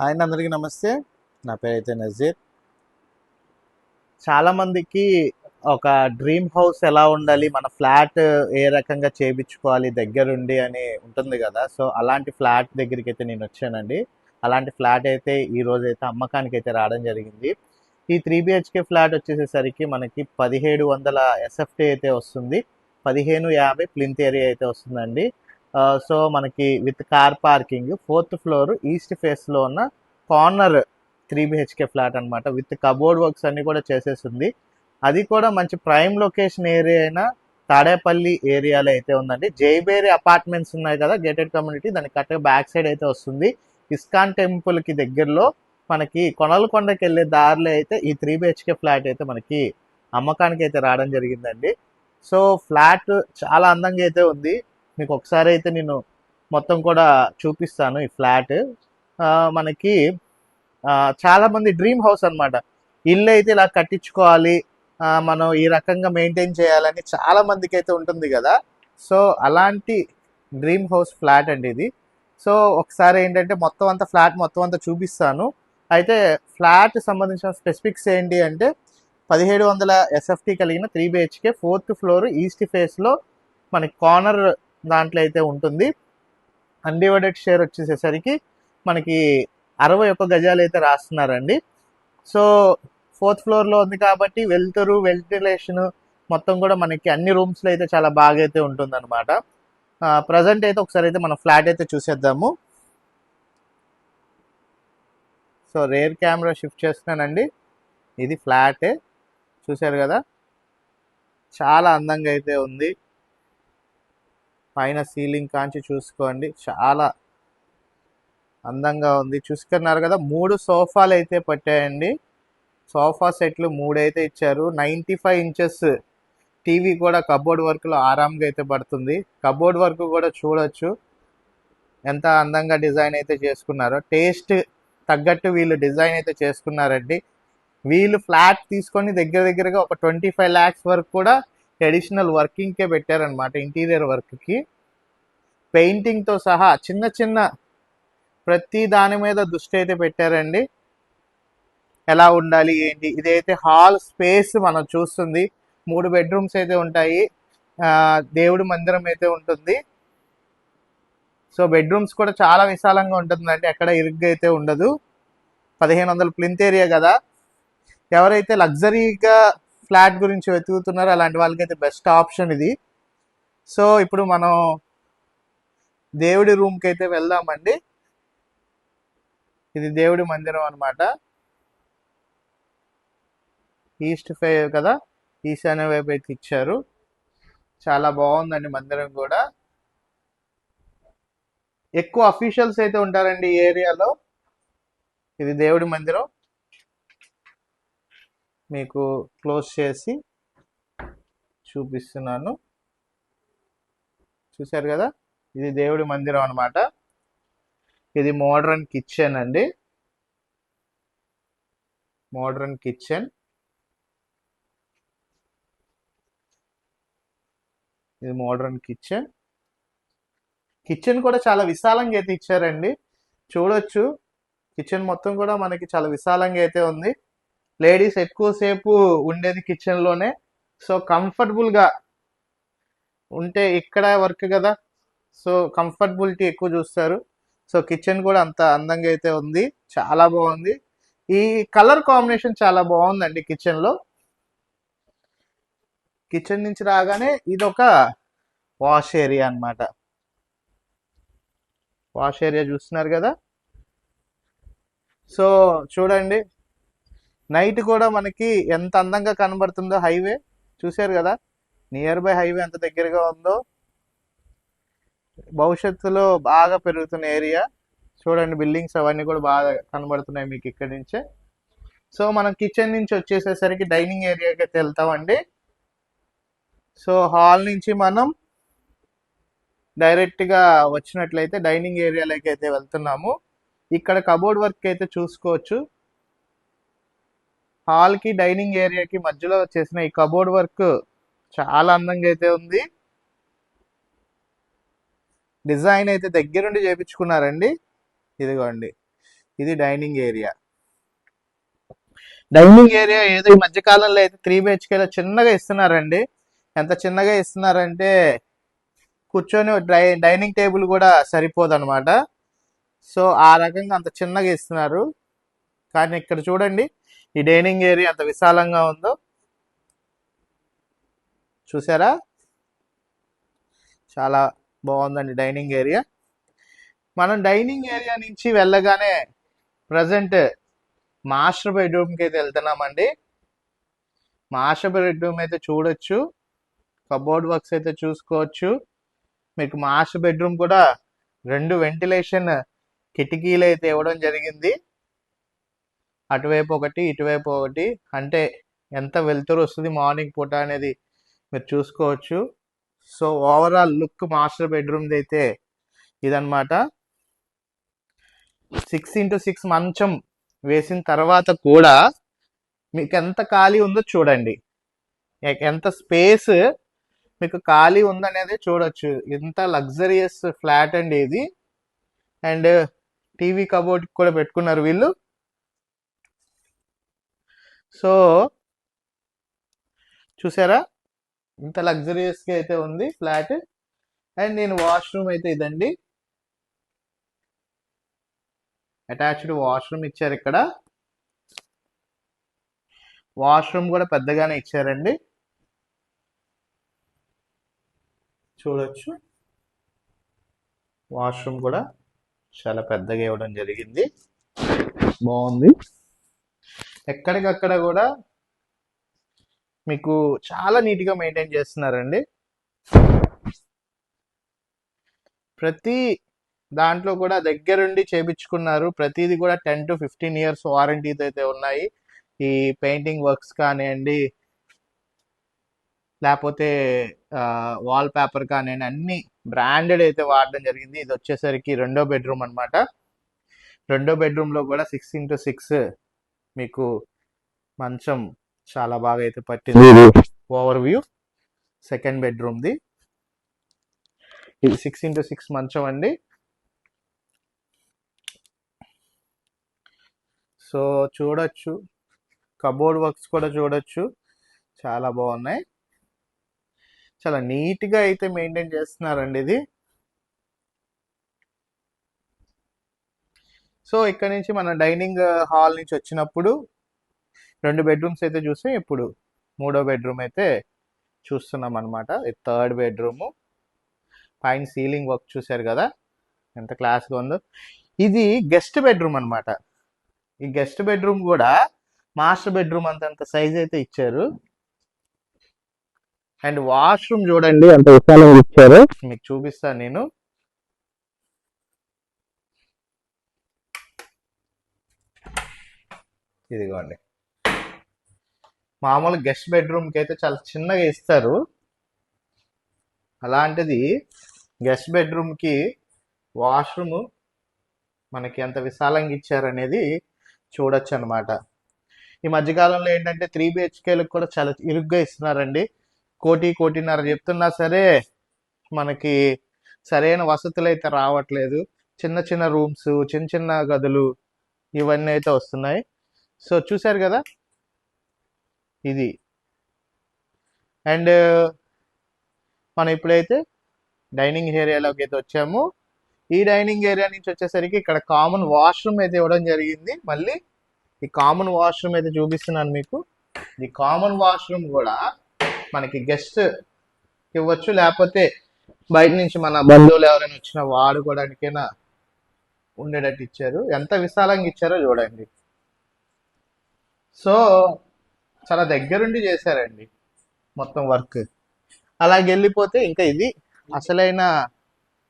Hi అండి, అందరికీ నమస్తే. నా పేరు అయితే నజీర్. చాలామందికి ఒక డ్రీమ్ హౌస్ ఎలా ఉండాలి మన ఫ్లాట్ ఏ రకంగా చేయించుకోవాలి దగ్గరుండి అని ఉంటుంది కదా. సో అలాంటి ఫ్లాట్ దగ్గరికి అయితే నేను వచ్చానండి. అలాంటి ఫ్లాట్ అయితే ఈ రోజు అయితే అమ్మకానికి అయితే రావడం జరిగింది. ఈ త్రీ బిహెచ్కే ఫ్లాట్ వచ్చేసేసరికి మనకి పదిహేడు వందల ఎస్ఎఫ్టీ అయితే వస్తుంది. పదిహేను యాభై ప్లింత్ ఏరియా అయితే వస్తుందండి. సో మనకి with car parking fourth floor east ఫేస్లో ఉన్న కార్నర్ త్రీ బిహెచ్కే ఫ్లాట్ అనమాట విత్ కబోర్డ్ వర్క్స్ అన్ని కూడా చేసేసింది అది కూడా మంచి ప్రైమ్ లొకేషన్ ఏరియా అయినా తాడేపల్లి ఏరియాలో అయితే ఉందండి. జైబేరి అపార్ట్మెంట్స్ ఉన్నాయి కదా గేటెడ్ కమ్యూనిటీ దానికి కరెక్ట్గా బ్యాక్ సైడ్ అయితే వస్తుంది. ఇస్కాన్ టెంపుల్కి దగ్గరలో మనకి కొనలకొండకి వెళ్ళే దారిలో అయితే ఈ త్రీ బిహెచ్కే ఫ్లాట్ అయితే మనకి అమ్మకానికి అయితే రావడం జరిగిందండి. సో ఫ్లాట్ చాలా అందంగా అయితే ఉంది. మీకు ఒకసారి అయితే నేను మొత్తం కూడా చూపిస్తాను ఈ ఫ్లాట్. మనకి చాలామంది డ్రీమ్ హౌస్ అనమాట ఇల్లు అయితే ఇలా కట్టించుకోవాలి. మనం ఈ రకంగా మెయింటైన్ చేయాలని చాలా మందికి అయితే ఉంటుంది కదా. సో అలాంటి డ్రీమ్ హౌస్ ఫ్లాట్ అండి ఇది. సో ఒకసారి ఏంటంటే మొత్తం అంతా ఫ్లాట్ మొత్తం అంతా చూపిస్తాను. అయితే ఫ్లాట్ సంబంధించిన స్పెసిఫిక్స్ ఏంటి అంటే పదిహేడు వందల ఎస్ఎఫ్టీ కలిగిన three BHK fourth floor east ఫేస్లో మనకి కార్నర్ దాంట్లో అయితే ఉంటుంది. అన్డివైడెడ్ షేర్ వచ్చేసేసరికి మనకి అరవై ఒక్క గజాలు అయితే రాస్తున్నారండి. సో ఫోర్త్ ఫ్లోర్లో ఉంది కాబట్టి వెళ్తురు వెంటిలేషన్ మొత్తం కూడా మనకి అన్ని రూమ్స్లో అయితే చాలా బాగా అయితే ఉంటుందన్నమాట. ప్రజెంట్ అయితే ఒకసారి అయితే మన ఫ్లాట్ అయితే చూసేద్దాము. సో రేర్ కెమెరా షిఫ్ట్ చేస్తున్నానండి. ఇది ఫ్లాటే చూశారు కదా? చాలా అందంగా అయితే ఉంది. పైన సీలింగ్ కాంచి చూసుకోండి. చాలా అందంగా ఉంది. చూసుకున్నారు కదా మూడు సోఫాలు అయితే పట్టాయండి. సోఫా సెట్లు మూడు అయితే ఇచ్చారు. నైంటీ ఫైవ్ ఇంచెస్ టీవీ కూడా కబోర్డ్ వర్క్లో ఆరాంగా అయితే పడుతుంది. కబోర్డ్ వర్క్ కూడా చూడొచ్చు. ఎంత అందంగా డిజైన్ అయితే చేసుకున్నారో. టేస్ట్ తగ్గట్టు వీళ్ళు డిజైన్ అయితే చేసుకున్నారండి. వీళ్ళు ఫ్లాట్ తీసుకొని దగ్గర దగ్గరగా ఒక ట్వంటీ ఫైవ్ ల్యాక్స్ వరకు కూడా ట్రెడిషనల్ వర్కింగ్కే పెట్టారనమాట ఇంటీరియర్ వర్క్కి. పెయింటింగ్తో సహా చిన్న చిన్న ప్రతి దాని మీద దృష్టి అయితే పెట్టారండి. ఎలా ఉండాలి ఏంటి? ఇదైతే హాల్ స్పేస్ మనం చూస్తుంది. మూడు బెడ్రూమ్స్ అయితే ఉంటాయి. దేవుడి మందిరం అయితే ఉంటుంది. సో బెడ్రూమ్స్ కూడా చాలా విశాలంగా ఉంటుందండి. ఎక్కడ ఇరుగ్గా అయితే ఉండదు. పదిహేను వందల ప్లింత్ ఏరియా కదా. ఎవరైతే లగ్జరీగా ఫ్లాట్ గురించి వెతుకుతున్నారు. అలాంటి వాళ్ళకైతే బెస్ట్ ఆప్షన్ ఇది. సో ఇప్పుడు మనం దేవుడి రూమ్కి అయితే వెళ్దామండి. ఇది దేవుడి మందిరం అనమాట ఈస్ట్ ఫైవ్ కదా? ఈశాన్య వైపు అయితే ఇచ్చారు. చాలా బాగుందండి మందిరం కూడా. ఎక్కువ అఫీషియల్స్ అయితే ఉంటారండి ఈ ఏరియాలో. ఇది దేవుడి మందిరం. మీకు క్లోజ్ చేసి చూపిస్తున్నాను. చూశారు కదా? ఇది దేవుడి మందిరం అనమాట ఇది మోడర్న్ కిచెన్ అండి. Modern kitchen. ఇది మోడర్న్ కిచెన్. కిచెన్ కూడా చాలా విశాలంగా అయితే ఇచ్చారండి. చూడొచ్చు. కిచెన్ మొత్తం కూడా మనకి చాలా విశాలంగా అయితే ఉంది. లేడీస్ ఎక్కువసేపు ఉండేది కిచెన్లోనే. సో కంఫర్టబుల్గా ఉంటే ఇక్కడ వర్క్ కదా. సో కంఫర్టబిలిటీ ఎక్కువ చూస్తారు. సో కిచెన్ కూడా అంత అందంగా అయితే ఉంది. చాలా బాగుంది. ఈ కలర్ కాంబినేషన్ చాలా బాగుందండి కిచెన్లో. కిచెన్ నుంచి రాగానే ఇది ఒక వాష్ ఏరియా అన్నమాట. వాష్ ఏరియా చూస్తున్నారు కదా. సో చూడండి. నైట్ కూడా మనకి ఎంత అందంగా కనబడుతుందో హైవే. చూశారు కదా? నియర్ బై హైవే ఎంత దగ్గరగా ఉందో. భవిష్యత్తులో బాగా పెరుగుతున్న ఏరియా. చూడండి బిల్డింగ్స్ అవన్నీ కూడా బాగా కనబడుతున్నాయి మీకు ఇక్కడి నుంచే. సో మనం కిచెన్ నుంచి వచ్చేసేసరికి డైనింగ్ ఏరియాకి అయితే వెళ్తామండి. సో హాల్ నుంచి మనం డైరెక్ట్గా వచ్చినట్లయితే డైనింగ్ ఏరియాలోకి అయితే వెళ్తున్నాము. ఇక్కడ కబోర్డ్ వర్క్ అయితే చూసుకోవచ్చు. హాల్కి డైనింగ్ ఏరియాకి మధ్యలో చేసిన ఈ కబోర్డ్ వర్క్ చాలా అందంగా అయితే ఉంది. డిజైన్ అయితే దగ్గరుండి చేపించుకున్నారండి. ఇదిగోండి. ఇది డైనింగ్ ఏరియా. డైనింగ్ ఏరియా ఏదో ఈ మధ్య కాలంలో అయితే త్రీ బిహెచ్కేలో చిన్నగా ఇస్తున్నారండి. ఎంత చిన్నగా ఇస్తున్నారంటే కూర్చొని డై డైనింగ్ టేబుల్ కూడా సరిపోదన్నమాట. సో ఆ రకంగా అంత చిన్నగా ఇస్తున్నారు. కానీ ఇక్కడ చూడండి ఈ డైనింగ్ ఏరియా ఎంత విశాలంగా ఉందో చూసారా? చాలా బాగుందండి డైనింగ్ ఏరియా. మనం డైనింగ్ ఏరియా నుంచి వెళ్ళగానే ప్రజెంట్ మాస్టర్ బెడ్రూమ్కి అయితే వెళ్తున్నామండి. మాస్టర్ బెడ్రూమ్ అయితే చూడొచ్చు. కబోర్డ్ వర్క్స్ అయితే చూసుకోవచ్చు. మీకు మాస్టర్ బెడ్రూమ్ కూడా రెండు వెంటిలేషన్ కిటికీలు అయితే ఇవ్వడం జరిగింది. అటువైపు ఒకటి ఇటువైపు ఒకటి. అంటే ఎంత వెలుతురు వస్తుంది మార్నింగ్ పూట అనేది మీరు చూసుకోవచ్చు. సో ఓవరాల్ లుక్ మాస్టర్ బెడ్రూమ్ది అయితే ఇదనమాట సిక్స్ ఇంటూ సిక్స్ మంచం వేసిన తర్వాత కూడా మీకు ఎంత ఖాళీ ఉందో చూడండి. ఎంత స్పేస్ మీకు ఖాళీ ఉందనేది చూడొచ్చు. ఎంత లగ్జరియస్ ఫ్లాట్ అండి ఇది. అండ్ టీవీ కబోర్డ్ కూడా పెట్టుకున్నారు వీళ్ళు. సో చూసారా? ఇంత లగ్జరియస్గా అయితే ఉంది ఫ్లాట్. అండ్ నేను వాష్రూమ్ అయితే ఇదండి. అటాచ్డ్ వాష్రూమ్ ఇచ్చారు ఇక్కడ. వాష్రూమ్ కూడా పెద్దగానే ఇచ్చారండి. చూడొచ్చు. వాష్రూమ్ కూడా చాలా పెద్దగా ఇవ్వడం జరిగింది. బాగుంది. ఎక్కడికక్కడ కూడా మీకు చాలా నీట్గా మెయింటైన్ చేస్తున్నారండి. ప్రతి దాంట్లో కూడా దగ్గరుండి చేపించుకున్నారు. ప్రతిది కూడా టెన్ టు ఫిఫ్టీన్ ఇయర్స్ వారంటీతో అయితే ఉన్నాయి. ఈ పెయింటింగ్ వర్క్స్ కానివ్వండి లేకపోతే వాల్ పేపర్ కానివ్వండి అన్ని బ్రాండెడ్ అయితే వాడడం జరిగింది. ఇది వచ్చేసరికి రెండో బెడ్రూమ్ అన్నమాట. రెండో బెడ్రూమ్లో కూడా సిక్స్ ఇంటూ సిక్స్ మీకు మంచం చాలా బాగా అయితే పట్టింది. ఓవర్ వ్యూ సెకండ్ బెడ్రూమ్ది ఇది సిక్స్ ఇంటూ సిక్స్ మంచం అండి. సో చూడొచ్చు. కబోర్డ్ వర్క్స్ కూడా చూడొచ్చు. చాలా బాగున్నాయి. చాలా నీట్గా అయితే మెయింటైన్ చేస్తున్నారండి ఇది. సో ఇక్కడ నుంచి మన డైనింగ్ హాల్ నుంచి వచ్చినప్పుడు రెండు బెడ్రూమ్స్ అయితే చూసాం ఇప్పుడు మూడో బెడ్రూమ్ అయితే చూస్తున్నాం అనమాట ఇది థర్డ్ బెడ్రూమ్. పైన సీలింగ్ వర్క్ చూశారు కదా? ఎంత క్లాస్గా ఉందో. ఇది గెస్ట్ బెడ్రూమ్ అన్నమాట. ఈ గెస్ట్ బెడ్రూమ్ కూడా మాస్టర్ బెడ్రూమ్ అంతంత సైజ్ అయితే ఇచ్చారు. అండ్ వాష్రూమ్ చూడండి అంత విశాలంగా ఇచ్చారు. మీకు చూపిస్తాను నేను. ఇదిగోండి. మామూలు గెస్ట్ బెడ్రూమ్కి అయితే చాలా చిన్నగా ఇస్తారు. అలాంటిది గెస్ట్ బెడ్రూమ్కి వాష్రూమ్ మనకి ఎంత విశాలంగా ఇచ్చారనేది చూడొచ్చు అనమాట ఈ మధ్యకాలంలో ఏంటంటే త్రీ బిహెచ్కేలకు కూడా చాలా ఇరుగ్గా ఇస్తున్నారండి. కోటి కోటిన్నర చెప్తున్నా సరే మనకి సరైన వసతులు అయితే రావట్లేదు. చిన్న చిన్న రూమ్స్ చిన్న చిన్న గదులు ఇవన్నీ అయితే వస్తున్నాయి. సో చూశారు కదా? ఇది. అండ్ మనం ఇప్పుడైతే డైనింగ్ ఏరియాలోకి అయితే వచ్చాము. ఈ డైనింగ్ ఏరియా నుంచి వచ్చేసరికి ఇక్కడ కామన్ వాష్రూమ్ అయితే ఇవ్వడం జరిగింది. మళ్ళీ ఈ కామన్ వాష్రూమ్ అయితే చూపిస్తున్నాను మీకు. ఈ కామన్ వాష్రూమ్ కూడా మనకి గెస్ట్ ఇవ్వచ్చు. లేకపోతే బయట నుంచి మన బంధువులు ఎవరైనా వచ్చినా వాడుకోవడానికైనా ఉండేటట్టు ఇచ్చారు. ఎంత విశాలంగా ఇచ్చారో చూడండి. సో చాలా దగ్గరుండి చేశారండి మొత్తం వర్క్. అలాగే వెళ్ళిపోతే ఇంకా ఇది అసలైన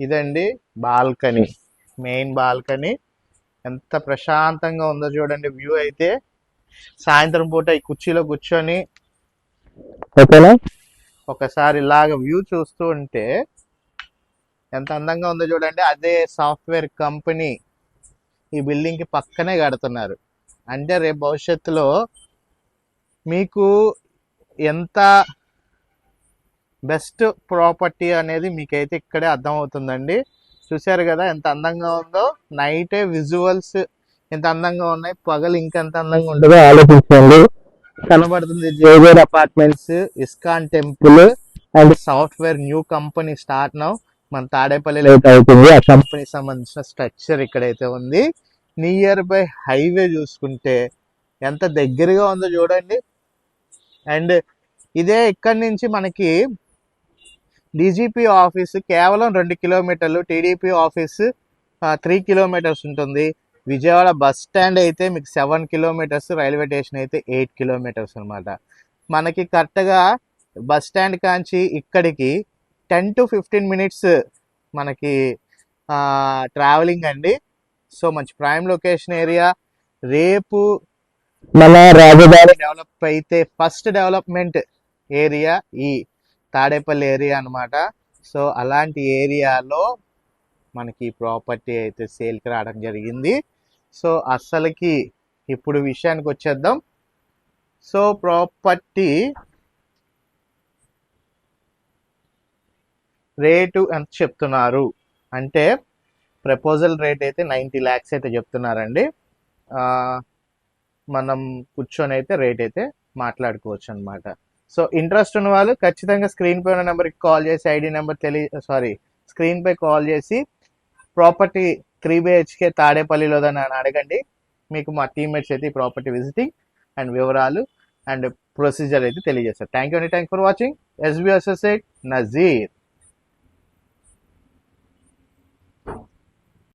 ఇదండి బాల్కనీ. Main balcony. ఎంత ప్రశాంతంగా ఉందో చూడండి వ్యూ అయితే. సాయంత్రం పూట ఈ కుర్చీలో కూర్చొని ఓకేనా? ఒకసారి ఇలాగ వ్యూ చూస్తూ ఉంటే ఎంత అందంగా ఉందో చూడండి. అదే సాఫ్ట్వేర్ కంపెనీ ఈ బిల్డింగ్కి పక్కనే కడుతున్నారు. అంటే రేపు భవిష్యత్తులో మీకు ఎంత బెస్ట్ ప్రాపర్టీ అనేది మీకైతే ఇక్కడే అర్థమవుతుందండి. చూశారు కదా ఎంత అందంగా ఉందో? నైటే విజువల్స్ ఇంత అందంగా ఉన్నాయి? పగలు ఇంకెంత అందంగా ఉంటుందో. ఆలోచించండి. కనబడుతుంది జేజర్ apartments ISKCON temple and software new company start now. మన తాడేపల్లిలో అయితే అవుతుంది. ఆ కంపెనీ సంబంధించిన స్ట్రక్చర్ ఇక్కడైతే ఉంది. నియర్ బై హైవే చూసుకుంటే ఎంత దగ్గరగా ఉందో చూడండి. అండ్ ఇదే ఇక్కడి నుంచి మనకి డీజీపీ ఆఫీస్ కేవలం రెండు కిలోమీటర్లు టీడీపీ ఆఫీస్ త్రీ కిలోమీటర్స్ ఉంటుంది. విజయవాడ బస్ స్టాండ్ అయితే మీకు సెవెన్ కిలోమీటర్స్ రైల్వే స్టేషన్ అయితే ఎయిట్ కిలోమీటర్స్ అనమాట మనకి కరెక్ట్గా బస్ స్టాండ్ కాంచి ఇక్కడికి టెన్ టు ఫిఫ్టీన్ మినిట్స్ మనకి ట్రావెలింగ్ అండి. సో మంచి ప్రైమ్ లొకేషన్ ఏరియా రేపు మన రాజధాని డెవలప్ అయితే ఫస్ట్ డెవలప్మెంట్ ఏరియా ఈ తాడేపల్లి ఏరియా అన్నమాట. సో అలాంటి ఏరియాలో మనకి ప్రాపర్టీ అయితే సేల్కి రావడం జరిగింది. సో అసలుకి ఇప్పుడు విషయానికి వచ్చేద్దాం. సో ప్రాపర్టీ రేటు ఎంత చెప్తున్నారు? అంటే ప్రపోజల్ రేట్ అయితే నైంటీ ల్యాక్స్ అయితే చెప్తున్నారండి. మనం కూర్చొని అయితే రేట్ అయితే మాట్లాడుకోవచ్చు అనమాట సో ఇంట్రెస్ట్ ఉన్న వాళ్ళు ఖచ్చితంగా స్క్రీన్ పై ఉన్న నెంబర్కి కాల్ చేసి ఐడి నెంబర్ తెలియ సారీ స్క్రీన్ పై కాల్ చేసి ప్రాపర్టీ త్రీ బిహెచ్కే తాడేపల్లిలో అని అడగండి. మీకు మా టీమ్మేట్స్ అయితే ఈ ప్రాపర్టీ విజిటింగ్ అండ్ వివరాలు అండ్ ప్రొసీజర్ అయితే తెలియజేస్తారు. థ్యాంక్ యూ అండి. Thank for watching. SB associate Nazeer.